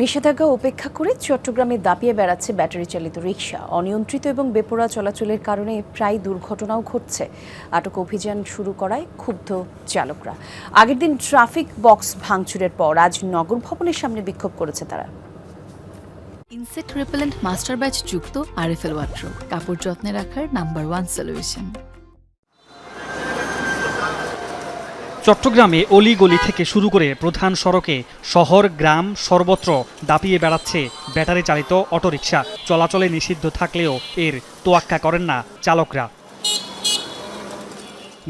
নিষেধাজ্ঞা উপেক্ষা করে চট্টগ্রামে দাপিয়ে বেড়াচ্ছে ব্যাটারি চালিত রিকশা। অনিয়ন্ত্রিত এবং বেপরোয়া চলাচলের কারণে প্রায় দুর্ঘটনাও ঘটছে। আটক অভিযান শুরু করায় ক্ষুব্ধ চালকরা। আগের দিন ট্রাফিক বক্স ভাঙচুরের পর আজ নগর ভবনের সামনে বিক্ষোভ করেছে তারা। ইনসেক্ট রিপেলেন্ট মাস্টার ব্যাচ যুক্ত আরএফএল ওয়াট্রো কাপড় যত্নে রাখার নাম্বার ওয়ান সলিউশন চট্টগ্রামে অলিগলি থেকে শুরু করে প্রধান সড়কে শহর, গ্রাম সর্বত্র দাপিয়ে বেড়াচ্ছে ব্যাটারি চালিত অটোরিকশা। চলাচলে নিষিদ্ধ থাকলেও এর তোয়াক্কা করেন না চালকরা।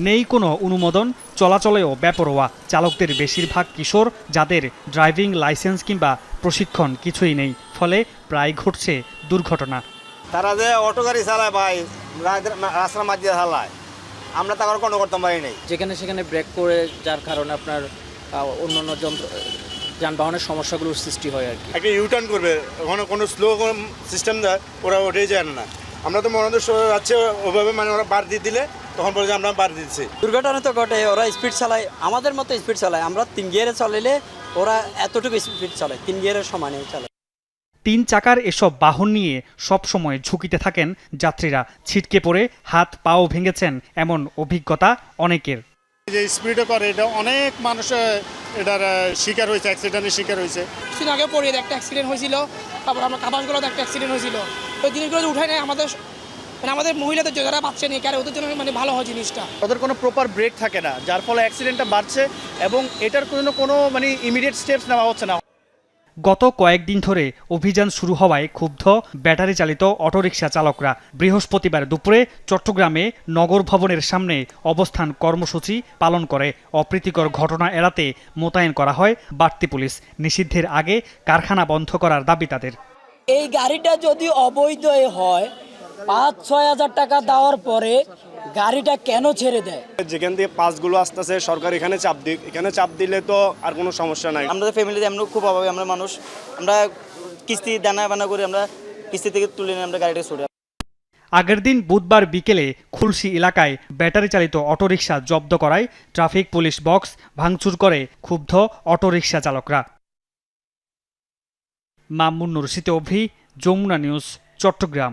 নেই কোনো অনুমোদন, চলাচলেও বেপরোয়া। চালকদের বেশিরভাগ কিশোর যাদের ড্রাইভিং লাইসেন্স কিংবা প্রশিক্ষণ কিছুই নেই, ফলে প্রায় ঘটছে দুর্ঘটনা। তারা যে অটো গাড়ি চালায় ভাই, রাস্তার মাঝে চালায়। আমরা তো আর কোনো করতে পারি নাই। যেখানে সেখানে ব্রেক করে যার কারণে আপনার অন্য অন্য যন্ত্র যানবাহনের সমস্যাগুলোর সৃষ্টি হয় আর কি। একটা ইউটার্ন করবে ওখানে কোনো স্লো সিস্টেম দেয় ওরা ওটাই জানে না। আমরা তো মনে যাচ্ছে ওভাবে মানে ওরা বার দিয়ে দিলে তখন বলে যে আমরা বার দিচ্ছি। দুর্ঘটনা তো ঘটে ওরা স্পিড চালায় আমাদের মতো স্পিড চালায়। আমরা তিন গিয়ারে চালাইলে ওরা এতটুকু স্পিড চালায় তিন গিয়ারের সমানে চালায়। তিন চাকার এসব বাহন নিয়ে সবসময় ঝুঁকিতে থাকেন যাত্রীরা। ছিটকে পড়ে হাত পাও ভেঙেছেন এমন অভিজ্ঞতা অনেকের। যে স্পিডে করে এটা অনেক মানুষ এটার শিকার হয়েছে অ্যাক্সিডেন্টের শিকার হয়েছে। কিছুদিন আগে পড়িয়ে একটা অ্যাক্সিডেন্ট হয়েছিল তারপর আমরা কাপাসগুলোতে একটা অ্যাক্সিডেন্ট হয়েছিল। ওই জিনিসগুলো যে উঠায় নেয় আমাদের মানে আমাদের মহিলাদের যারা বাচ্চা নেই কারে ওদের জন্য মানে ভালো হয় জিনিসটা। ওদের কোনো প্রপার ব্রেক থাকে না যার ফলে অ্যাক্সিডেন্টটা বাড়ছে এবং এটার কোনো কোনো মানে ইমিডিয়েট স্টেপস নেওয়া হচ্ছে না। গত কয়েকদিন ধরে অভিযান শুরু হওয়ায় ক্ষুব্ধ ব্যাটারি চালিত অটোরিকশা চালকরা। বৃহস্পতিবার দুপুরে চট্টগ্রামে নগর ভবনের সামনে অবস্থান কর্মসূচি পালন করে। অপ্রীতিকর ঘটনা এড়াতে মোতায়েন করা হয় বাড়তি পুলিশ। নিষিদ্ধের আগে কারখানা বন্ধ করার দাবি তাদের। এই গাড়িটা যদি অবৈধ হয় পাঁচ ছয় হাজার টাকা দেওয়ার পরে গাড়িটা কেন ছেড়ে দেয়? যেখান থেকে পাসগুলো আসতেছে সরকার এখানে চাপ দিক এখানে চাপ দিলে তো আর কোনো সমস্যা নাই। আমাদের ফ্যামিলিতে এমন খুব অভাবে আমরা মানুষ। আমরা কিস্তি দানা বানা করে আমরা কিস্তি থেকে তুলে নিয়ে আমরা গাড়িটা ছুটে আগের দিন বুধবার বিকেলে খুলসি এলাকায় ব্যাটারি চালিত অটোরিকশা জব্দ করায় ট্রাফিক পুলিশ বক্স ভাঙচুর করে ক্ষুব্ধ অটোরিকশা চালকরা। মামুন নুরশিতে অভি যমুনা নিউজ চট্টগ্রাম।